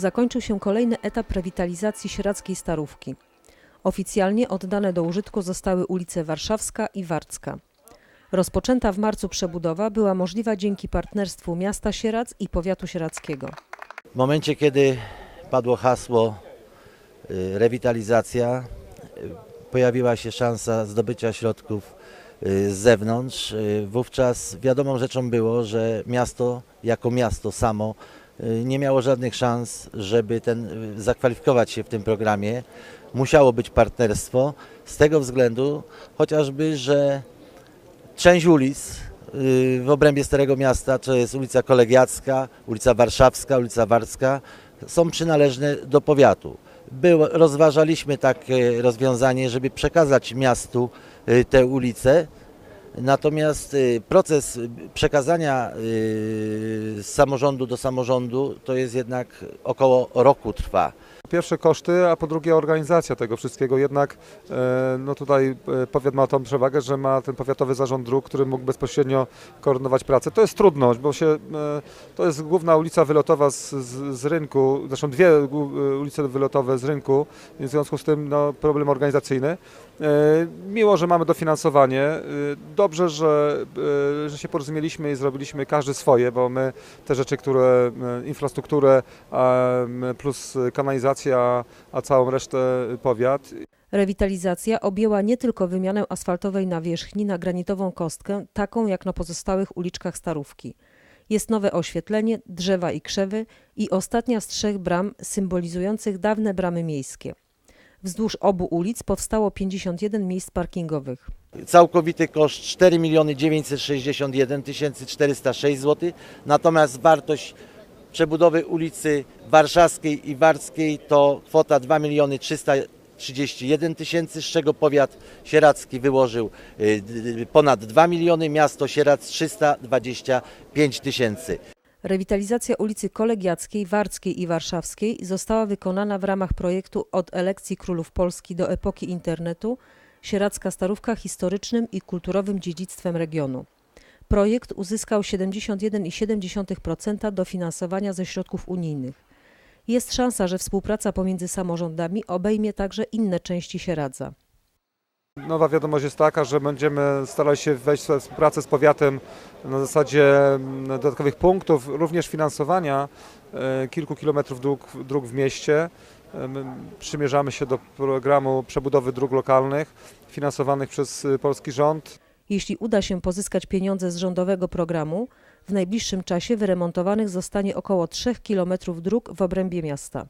zakończył się kolejny etap rewitalizacji sieradzkiej Starówki. Oficjalnie oddane do użytku zostały ulice Warszawska i Warcka. Rozpoczęta w marcu przebudowa była możliwa dzięki partnerstwu miasta Sieradz i powiatu sieradzkiego. W momencie, kiedy padło hasło y, rewitalizacja, y, pojawiła się szansa zdobycia środków y, z zewnątrz. Wówczas wiadomą rzeczą było, że miasto jako miasto samo nie miało żadnych szans, żeby ten, y, zakwalifikować się w tym programie. Musiało być partnerstwo z tego względu chociażby, że część ulic y, w obrębie Starego Miasta, to jest ulica Kolegiacka, ulica Warszawska, ulica Warcka, są przynależne do powiatu. Było, rozważaliśmy takie rozwiązanie, żeby przekazać miastu y, te ulice, natomiast y, proces przekazania y, z samorządu do samorządu to jest jednak około roku trwa. Pierwsze koszty, a po drugie organizacja tego wszystkiego. Jednak e, no tutaj e, powiat ma tą przewagę, że ma ten powiatowy zarząd dróg, który mógł bezpośrednio koordynować pracę. To jest trudność, bo się, e, to jest główna ulica wylotowa z, z, z rynku, zresztą dwie ulice wylotowe z rynku, w związku z tym no, problem organizacyjny. Miło, że mamy dofinansowanie. Dobrze, że, że się porozumieliśmy i zrobiliśmy każdy swoje, bo my te rzeczy, które infrastrukturę a, m, plus kanalizacja, a całą resztę powiat. Rewitalizacja objęła nie tylko wymianę asfaltowej nawierzchni na granitową kostkę, taką jak na pozostałych uliczkach Starówki. Jest nowe oświetlenie, drzewa i krzewy i ostatnia z trzech bram symbolizujących dawne bramy miejskie. Wzdłuż obu ulic powstało 51 miejsc parkingowych. Całkowity koszt 4 961 406 zł, natomiast wartość przebudowy ulicy Warszawskiej i Warckiej to kwota 2 331 tysięcy, z czego powiat sieradzki wyłożył y, d- ponad 2 miliony, miasto Sieradz 325 tysięcy. Rewitalizacja ulicy Kolegiackiej, Warckiej i Warszawskiej została wykonana w ramach projektu Od elekcji królów Polski do epoki internetu Sieradzka Starówka historycznym i kulturowym dziedzictwem regionu. Projekt uzyskał 71,7% dofinansowania ze środków unijnych. Jest szansa, że współpraca pomiędzy samorządami obejmie także inne części Sieradza. Nowa wiadomość jest taka, że będziemy starali się wejść we współpracę z powiatem na zasadzie mm, dodatkowych punktów, również finansowania e, kilku kilometrów dróg, dróg w mieście. E, my Przymierzamy się do programu przebudowy dróg lokalnych finansowanych przez e, polski rząd. Jeśli uda się pozyskać pieniądze z rządowego programu, w najbliższym czasie wyremontowanych zostanie około 3 km dróg w obrębie miasta.